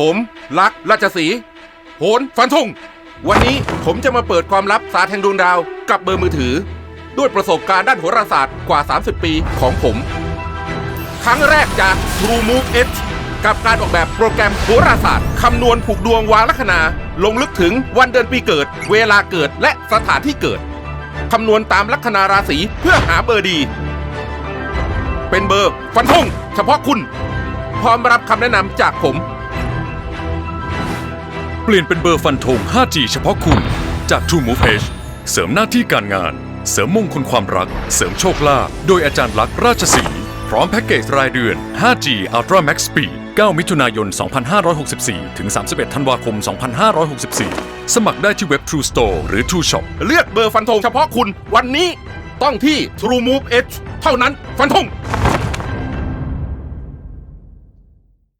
ผมลักราชสีห์โหนฟันธงวันนี้ผมจะมาเปิดความลับศาสตร์แห่งดวงดาวกับเบอร์มือถือ ด้วยประสบการณ์ด้านโหราศาสตร์กว่า 30 ปีของผม ครั้งแรกจาก True Move Edge กับการออกแบบโปรแกรมโหราศาสตร์คำนวณผูกดวงวางลัคนา ลงลึกถึงวันเดือนปีเกิด เวลาเกิดและสถานที่เกิดคำนวณตามลัคนาราศีเพื่อหาเบอร์ดี เป็นเบอร์ฟันธงเฉพาะคุณ พร้อมรับคำแนะนำจากผม เปลี่ยนเป็นเบอร์ฟันธง 5G เฉพาะคุณ จาก True Move Edge เสริมหน้าที่การงาน เสริมมงคลความรัก เสริมโชคลาภโดยอาจารย์ลักษณ์ราชสีห์พร้อมแพ็กเกจรายเดือน 5G Ultra Max Speed 9 มิถุนายน 2564 ถึง 31 ธันวาคม 2564 สมัครได้ที่เว็บ True Store หรือ True Shop เลือกเบอร์ฟันธงเฉพาะคุณวันนี้ต้องที่ True Move Edge เท่านั้นฟันธง